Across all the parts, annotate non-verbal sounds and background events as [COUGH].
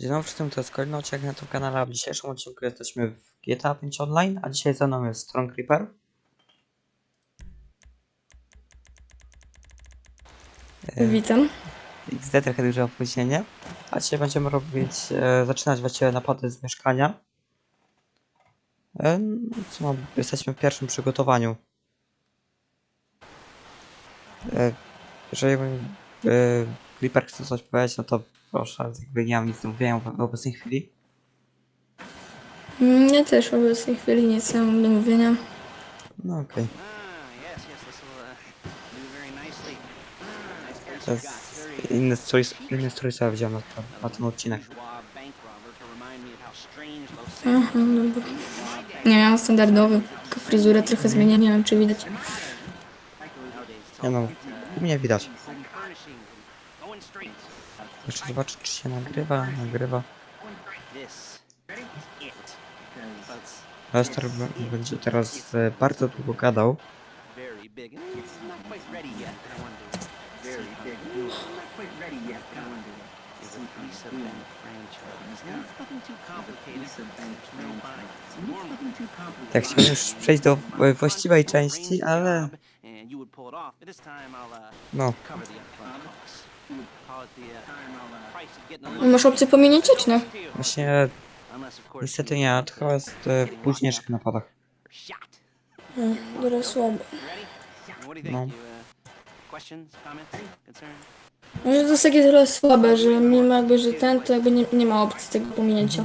Dzień dobry, wszyscy, to jest kolejny odcinek na tym kanale, w dzisiejszym odcinku jesteśmy w GTA 5 Online, a dzisiaj ze mną jest Strong Creeper. E, Witam. XD trochę duże opóźnienie. A dzisiaj będziemy robić, e, zaczynać właściwie napady z mieszkania. E, co mam, jesteśmy w pierwszym przygotowaniu. E, jeżeli e, Creeper chce coś powiedzieć, no to proszę, jakby nie mam nic do mówienia w, obecnej chwili. Mm, Ja też w obecnej chwili nic nie mam do mówienia. No okej. Ah, yes, yes, this will uh, do very nicely. Nice To place jest. Very inny strój, inny strój sobie wziąłem na, ten- na ten odcinek. bourgeois bank robber to remind me of how strange those Aha, dobra. Nie, ja mam standardowy. Tylko fryzurę trochę zmienię, nie wiem czy widać. nowadays. Nie no, u mnie widać. Jeszcze zobaczę czy się nagrywa, nagrywa. Lester będzie teraz e, bardzo długo gadał. Tak, chciałem już przejść do e, właściwej części, ale uh, no, a A little Masz opcję czy nie? właśnie niestety nie, to chyba jest e, w późniejszych napadach. No, dobra, słabo. No. No, to jest takie trochę słabe, że mimo jakby, że ten, to jakby nie, nie ma opcji tego pominięcia.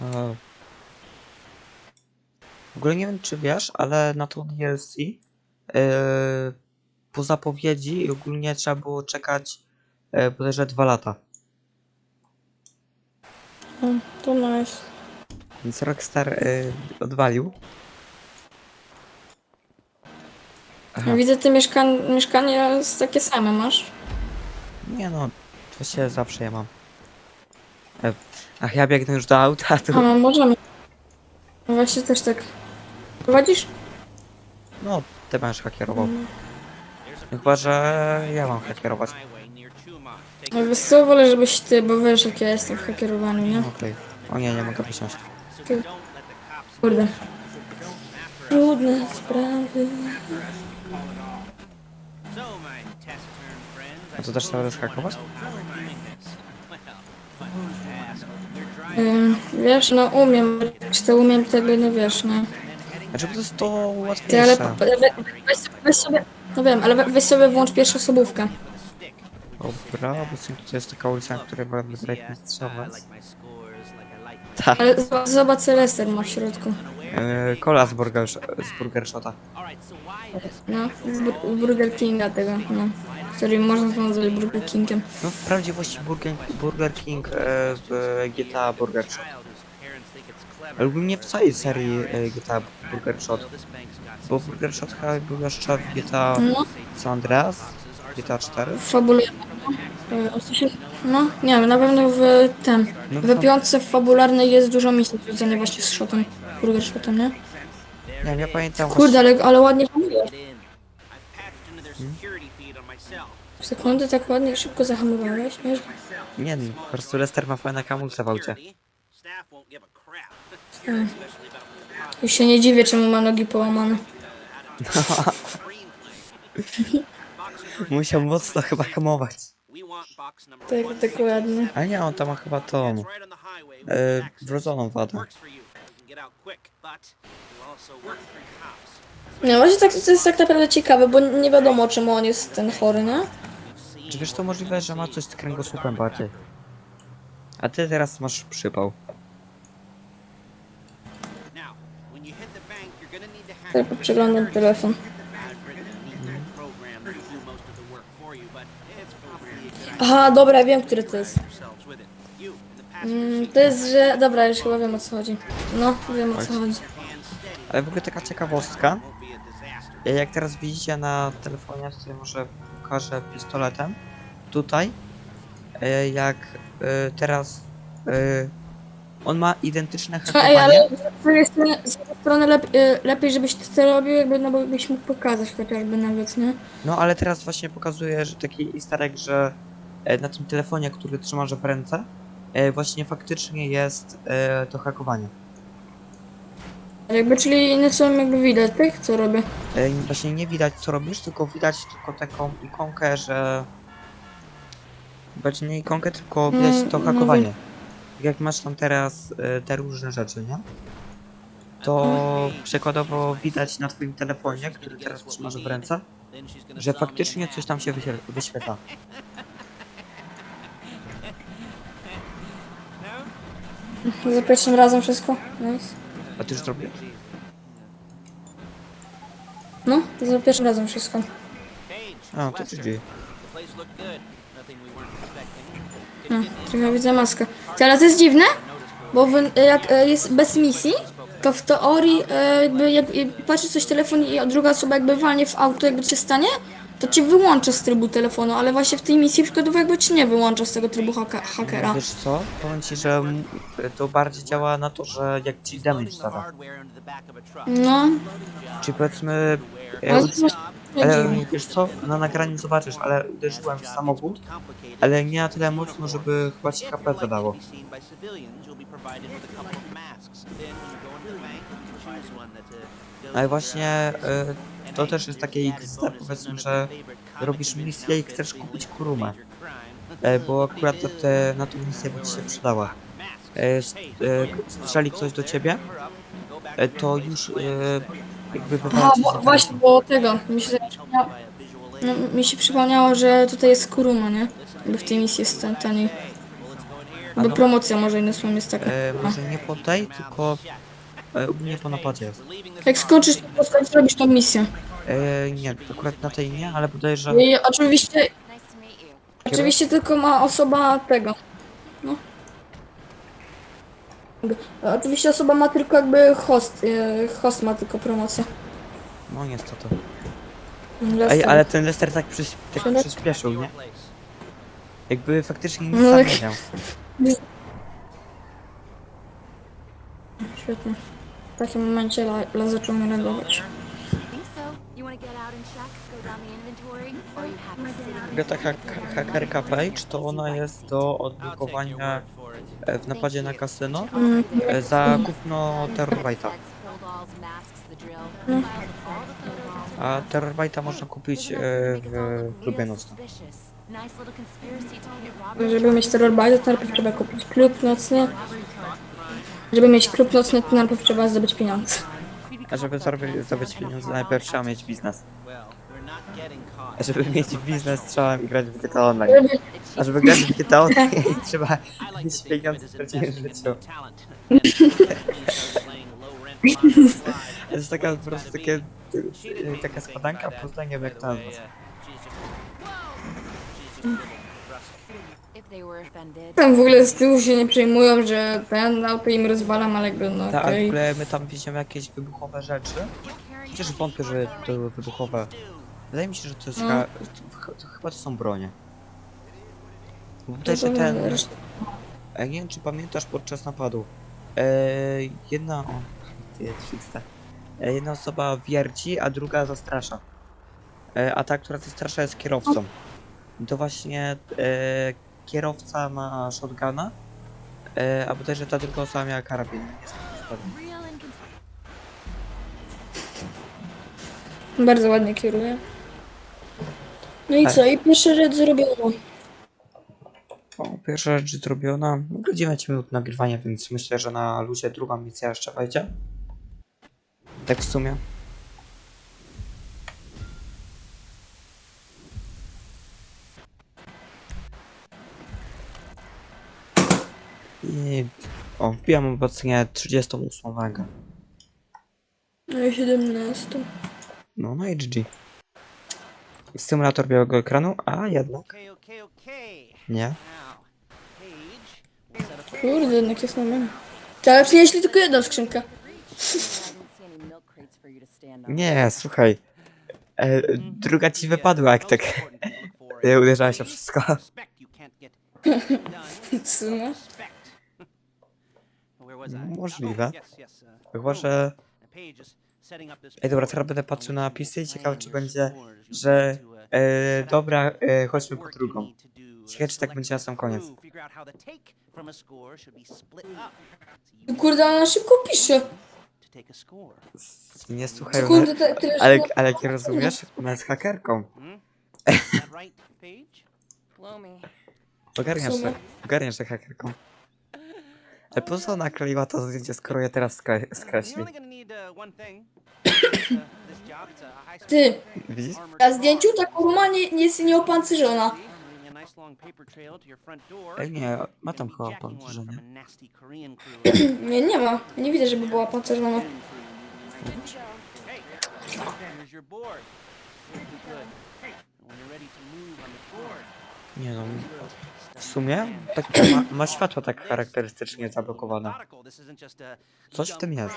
W ogóle nie wiem czy wiesz, ale na to DLC e, po zapowiedzi ogólnie trzeba było czekać e, bodajże dwa lata. No, to nice. Więc Rockstar e, odwalił. Aha. Widzę, te mieszka mieszkania jest takie same masz. Nie no, to się zawsze ja mam. E, Ach, ja biegnę już do auta, A, to... no, możemy. Właśnie też tak. Prowadzisz? No, ty będziesz hakierował. No Chyba, że ja mam hakierować. No wiesz co, wolę żebyś ty, bo wiesz jak ja jestem w hakierowaniu, nie? Okej. O nie, nie mogę wysiąść. Ty. Kurde. Trudne sprawy. A to też trzeba rozhakować? Ym, wiesz, no umiem, czy to umiem tego, no wiesz, no. Znaczy, to jest to Ty, ale łatwiejsze. we, weź, sobie- weź sobie, no wiem, ale we, weź sobie włącz pierwszą osobówkę. Dobra, bo to jest taka ulica, na której będę like Tak. Ale z- zobacz, co Lester ma w środku. E, Kola z, burger, z Burger Shota. Alright, so why this? No, bur Burger Kinga tego, no. Który można to nazwać Burger Kingiem. No w prawdziwości Burger, Burger King e, w GTA Burger Shot. Child whose parents think it's clever. Ale bym nie w całej serii e, GTA Burger Shot. Bo Burger Shot chyba był jeszcze w GTA No, San Andreas, GTA 4. fabularny. No, w sensie, no, nie wiem, na pewno w ten, No w piątce fabularnej jest dużo misji związanych właśnie z shotem. Burger Shotem, nie? Nie wiem, ja pamiętam Kurde, ale, ale ładnie hamujesz. myself. Sekundę, tak ładnie, szybko zahamowałeś, wiesz? właśnie- Nie, no, po prostu Lester ma fajne kamulce w aucie. Hmm. About Już się nie dziwię, czemu ma nogi połamane. [LAUGHS] Musiał mocno chyba hamować. Tak, dokładnie. Ale nie, on tam ma chyba tą Access wrodzoną wadę. No właśnie tak, to jest tak naprawdę ciekawe, bo nie wiadomo czemu on jest ten chory, nie? Czy wiesz, to możliwe, że ma coś z kręgosłupem bardziej. A ty teraz masz przypał. Now, when you hit the bank, you're gonna need to hack Tak, przeglądam telefon. I've written a neat program that will do most of the work for you, but it's probably a good idea Aha, dobra, wiem, który to jest. Mm, to jest, że... Dobra, już chyba wiem o co chodzi. No, wiem o co chodzi. Ale w ogóle taka ciekawostka. E, Jak teraz widzicie na telefonie, tutaj może pokażę pistoletem. Tutaj. e, Jak e, teraz. On ma identyczne Ej, hakowanie. ale z drugiej strony, z drugiej stronę lep, y, lepiej, żebyś ty to robił, jakby, no bo byś mógł pokazać chociażby nawet, nie? No ale teraz właśnie pokazuję, że taki egg, że e, na tym telefonie, który trzymasz w ręce, e, właśnie faktycznie jest e, to hakowanie. Jakby, czyli nie są jakby widać tych, co robię. E, właśnie nie widać co robisz, tylko widać tylko taką ikonkę, że... Właśnie nie ikonkę, tylko widać Mm, to no hakowanie. Tak Jak masz tam teraz e, te różne rzeczy, nie? To przykładowo widać na twoim telefonie, który teraz trzymasz w ręce, że faktycznie coś tam się wyświe- wyświetla. Za pierwszym razem wszystko. Nice. A ty już zrobiłeś? No, za pierwszym razem wszystko. A, to GG. No, trochę widzę maskę. Ty, ale to jest dziwne, bo w, jak e, jest bez misji, to w teorii e, jakby jak patrzy coś telefon i druga osoba jakby walnie w auto, jakby coś się stanie, to cię wyłącza z trybu telefonu, ale właśnie w tej misji przykładowo jakby cię nie wyłącza z tego trybu haka, hakera. Wiesz co? Powiem ci, że to bardziej działa na to, że jak ci damage zada. No, Czyli powiedzmy... e, ale to Ale wiesz co, na nagraniu zobaczysz, ale uderzyłem w samochód, ale nie na tyle mocno, żeby chyba ci HP zadało. Ale właśnie y, to też jest takie XD, powiedzmy, że robisz misję i chcesz kupić kurumę. E, bo akurat te, na tą misję by ci się przydała. E, s- e, strzeli ktoś do ciebie, e, to już e, jakby ci bo, właśnie, bo tego, mi się, przypomniało, no, mi się przypomniało, że tutaj jest kuruma, nie? Jakby w tej misji jest ten, taniej. No. promocja może innym słowem jest taka. E, A. może nie po tej, tylko e, ogólnie po napadzie jest. Jak skończysz to postać, zrobisz tą misję. E, nie, akurat na tej nie, ale podejrzewam, I oczywiście, oczywiście tylko ma osoba tego. No. Oczywiście osoba ma tylko jakby host, e, host ma tylko promocję. no niestety. Ej, ale ten Lester tak, przyś, tak przyspieszył, nie? Jakby faktycznie nic No sam tak. nie miał. Świetnie. W takim momencie la, la zaczął mnie reagować. think so. You want to get out and check, go down the inventory, or you have to sit Taka taka hakerka page to ona jest do odblokowania e, w napadzie na kasyno Mm, e, za kupno Terrorbite'a. A Terrorbite'a można kupić e, w klubie nocnym. Żeby mieć terror bite, to najpierw trzeba kupić klub nocny. Żeby mieć klub nocny, to najpierw trzeba zdobyć pieniądze. A żeby zarobić, zdobyć pieniądze najpierw trzeba mieć biznes. Żeby mieć biznes trzeba grać w GTA Online. A żeby grać w GTA Online [LAUGHS] trzeba mieć pieniądze w prawdziwym życiu. To jest taka po prostu takie, taka składanka, po prostu nie wiem jak to nazwać. Tam w ogóle z tyłu się nie przejmują, że ten auto im rozwalam, ale jakby no Tak, w okej. ogóle my tam wieziemy jakieś wybuchowe rzeczy. Chociaż wątpię, że to były wybuchowe. Wydaje mi się, że to jest No. to chyba to są bronie. Bo też to ten, e, nie wiem czy pamiętasz podczas napadu. E, jedna, o, ty fixte. E, jedna osoba wierci, a druga zastrasza. E, a ta, która zastrasza jest kierowcą. I to właśnie e, kierowca ma shotguna, e, a bodajże ta druga osoba miała karabin. Nie jestem Bardzo ładnie kieruje. No i Tak. co? I pierwsza rzecz zrobiono. O, pierwsza rzecz zrobiona. W ogóle 9 minut nagrywania, więc myślę, że na luzie druga misja jeszcze wejdzie. Tak w sumie. I o, wbijam obecnie 38 rangę. No i 17. No, no i GG. Symulator białego ekranu, a jednak nie. Kurde, jednak jest moment. Ale przynieśli tylko jedną skrzynkę. To. Nie, słuchaj. E, druga ci wypadła, jak tak e, uderzałeś o wszystko. [LAUGHS] I? Możliwe. Oh, uh, Chyba, że Ej, dobra, teraz będę patrzył na napisy i ciekawe, czy będzie, że e, dobra, e, chodźmy po drugą. Ciekawe, czy tak będzie na sam koniec. Kurde, ona szybko pisze. Nie słuchaj, Kurde, te, tyle ale, szybko- ale jak rozumiesz, ona jest hakerką. Ogarniasz, że, ogarniasz, że hakerką. Ale po co nakleiła to zdjęcie, skoro je teraz skre- skreśli? Ty, Widzisz? na zdjęciu ta kurma nie, nie jest nieopancerzona. Ej, nie, ma tam chyba opancerzenie. [CLEARS THROAT] Nie, nie ma. Nie widzę, żeby była pancerzona. Nie no, w sumie tak ma, ma światło tak charakterystycznie zablokowane. Coś w tym jest.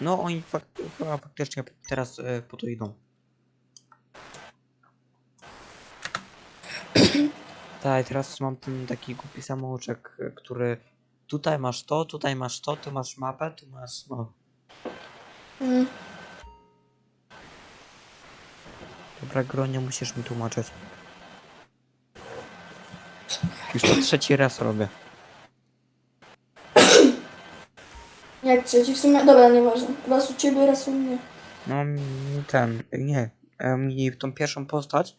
No oni fak chyba faktycznie teraz e, po to idą. Tak, teraz mam ten taki głupi samouczek, e, który tutaj masz to, tutaj masz to, tu masz mapę, tu masz no. Mm. Dobra, Gronio, musisz mi tłumaczyć. Już to trzeci raz robię. [COUGHS] Jak trzeci w sumie. Dobra, nieważne. Raz u ciebie, raz u mnie. No mi ten, nie, e, mi tą pierwszą postać,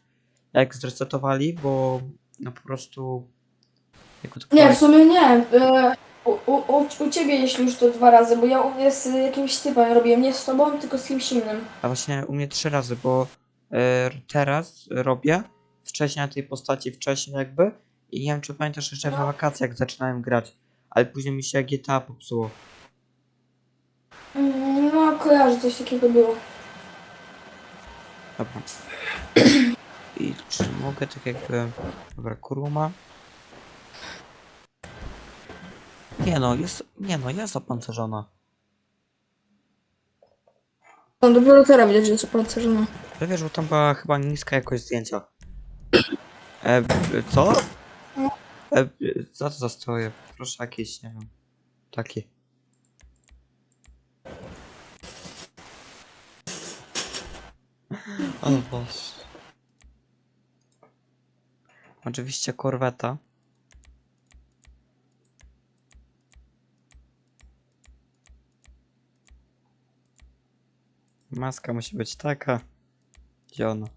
jak zresetowali, bo no po prostu... To Nie, w sumie nie. E, u, u, u, ciebie jeśli już to dwa razy, bo ja u- z jakimś typem robiłem. Nie z tobą, tylko z kimś innym. A właśnie u mnie trzy razy, bo e, teraz robię, wcześniej na tej postaci wcześniej jakby i nie wiem czy pamiętasz jeszcze w wakacjach jak zaczynałem grać, ale później mi się GTA popsuło. Mm, No, kojarzę, coś takiego było. Dobra. I czy mogę tak jakby... Dobra, kuruma. Nie no, jest... Nie no, jest opancerzona. No, dopiero teraz widać, że jest opancerzona. Ja wiesz, bo tam była chyba niska jakość zdjęcia. E, b- co? E, co to za stroje? Proszę jakieś, nie wiem. Takie. O Boże. Oczywiście korweta. Maska musi być taka. Gdzie ona?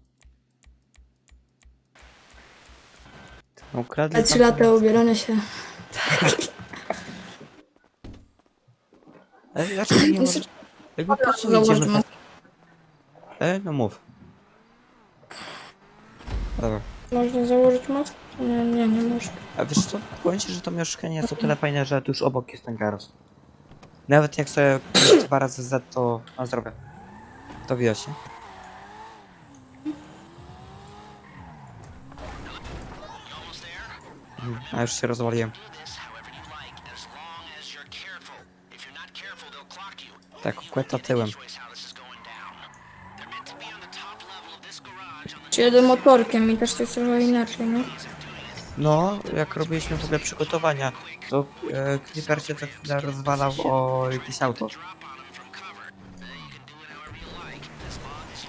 No, Ukradli Ale trzy lata ubierania się. Ale dlaczego nie. Jakby po co Zauważ, idziemy no. tak... E, no mów. Dobra. Można założyć maskę? Nie, nie, nie można. A wiesz co, powiem że to mieszkanie jest o tyle fajne, że tuż obok jest ten garaż. Nawet jak sobie dwa razy Z, to na zdrowie. To nie? Mm, A już się rozwaliłem. Tak, ukłeta tyłem. Czy motorkiem i też to jest trochę inaczej, no. No, jak robiliśmy w ogóle przygotowania, to e, Clipper się co chwilę rozwalał o jakieś auto.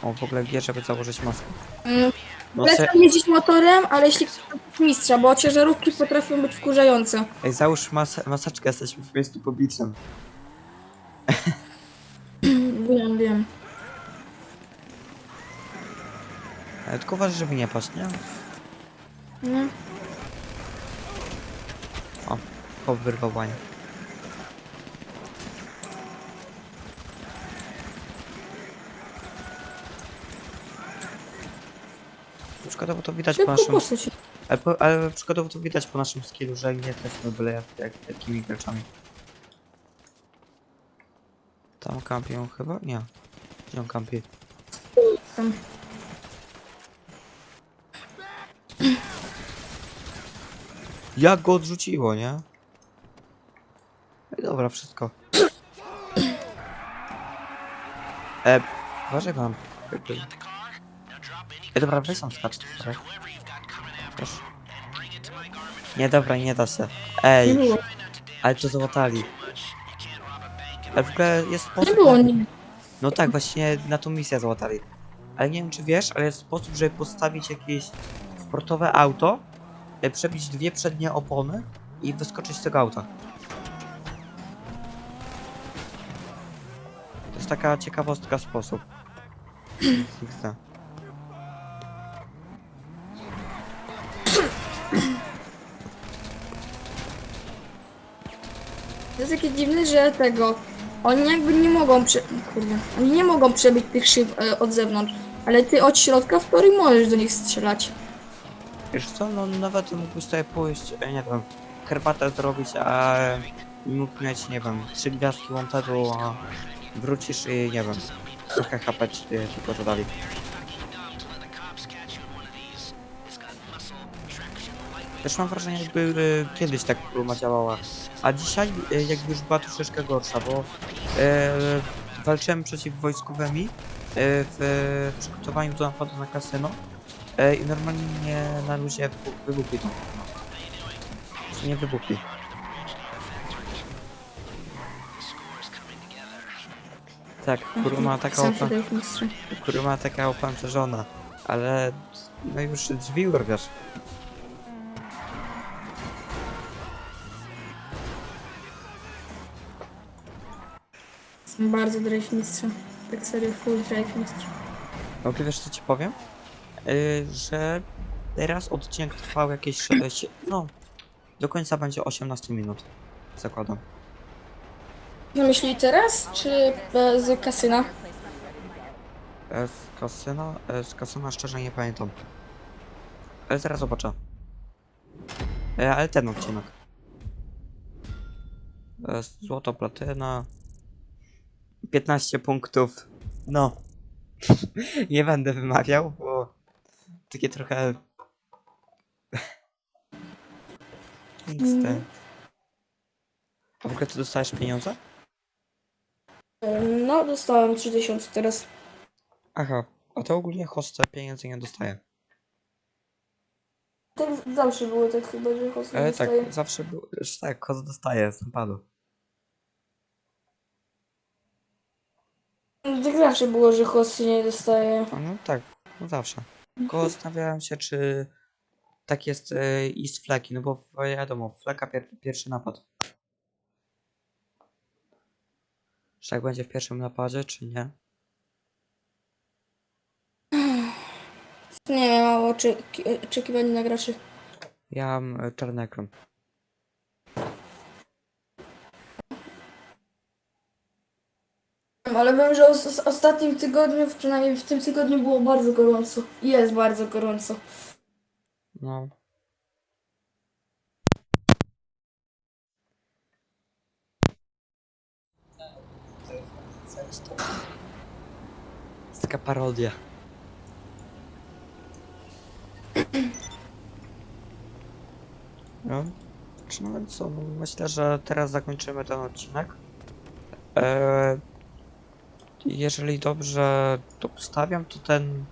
O, w ogóle wie, żeby założyć maskę. Mm, No se, Polecam jeździć motorem, ale jeśli to mistrza, bo ciężarówki potrafią być wkurzające. ej, załóż mas maseczkę, jesteśmy w miejscu publicznym. Wiem, wiem. Ale tylko uważaj, żeby nie paść, nie? No. O, po wyrwałanie. Przykładowo to widać po Szybko naszym... Ale, po, ale przykładowo to widać po naszym skillu, że nie jesteśmy byle jak, jak takimi graczami. Tam kampią chyba? Nie. Gdzie on kampi? Tam. Jak go odrzuciło, nie? Ej, dobra, wszystko. E, uważaj mam. Jakby... E, dobra, weź sam skacz. Proszę. Nie, dobra, nie da się. Nie Ej, było. ale to załatali. Ale w ogóle jest Nie sposób... było na- nigdy. No tak, właśnie na tą misję załatali. Ale nie wiem czy wiesz, ale jest sposób, żeby postawić jakieś sportowe auto, przebić dwie przednie opony i wyskoczyć z tego auta. To jest taka ciekawostka sposób. To jest takie dziwne, że tego. Oni jakby nie mogą prze... Kurde. Oni nie mogą przebić tych szyb e, od zewnątrz. Ale ty od środka w teorii możesz do nich strzelać. Wiesz co, no nawet mógłbyś sobie pójść, e, nie wiem, herbatę zrobić, a mógł mieć, nie wiem, trzy gwiazdki Wantedu, a wrócisz i nie wiem, trochę HP ci e, tylko dodali. Też mam wrażenie, jakby e, kiedyś tak pluma działała, a dzisiaj e, jakby już była troszeczkę gorsza, bo e, walczyłem przeciw wojskowymi w przygotowaniu do napadu na kasyno e, i normalnie na luzie wybu- wybuchli to. Czy nie wybuchli? Tak, kuruma taka Sam opa, się daje mistrza. kuruma taka opancerzona, ale no już drzwi urwiasz. Jestem bardzo drive mistrzem. Tak serio, full drive mistrz. No ty wiesz co ci powiem? Yy, że teraz odcinek trwał jakieś 6, no do końca będzie 18 minut. Zakładam. Na myśli teraz, czy kasyna? E, z kasyna, e, z kasyna szczerze nie pamiętam. Ale zaraz zobaczę. E, ale ten odcinek. E, złoto, platyna. 15 punktów. No. [LAUGHS] nie będę wymawiał, takie trochę... [LAUGHS] Nic Mm. A w ogóle ty dostajesz pieniądze? No, dostałem 3000 teraz. Aha, a to ogólnie host pieniędzy nie dostaje. Tak zawsze było tak chyba, że host nie E, dostaje. tak, zawsze był. już Tak, host dostaje z napadu. Tak zawsze było, że host nie dostaje. A No tak, no zawsze. Tylko zastanawiałem się, czy tak jest e, i z fleki, no bo wiadomo, fleka pier pierwszy napad. Czy tak będzie w pierwszym napadzie, czy nie? Nie wiem, mało oczy- oczekiwań na graczy. Ja mam e, czarny ekran. Ale wiem, że os- os- ostatnim tygodniu, przynajmniej w tym tygodniu było bardzo gorąco. Jest bardzo gorąco. No. jest taka parodia. No, czy no co, myślę, że teraz zakończymy ten odcinek. Eee, jeżeli dobrze to ustawiam, to ten,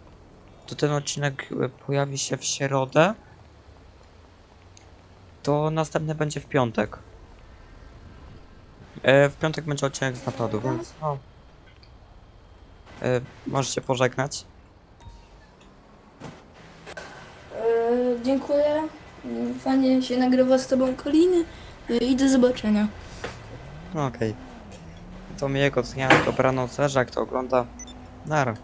to ten odcinek e, pojawi się w środę. To następny będzie w piątek. E, w piątek będzie odcinek z napadu, więc no. E, możecie pożegnać. E, dziękuję. Fajnie się nagrywa z tobą Koliny. E, I do zobaczenia. Okej. To miłego dnia, dobranoc, jak to ogląda. Nara.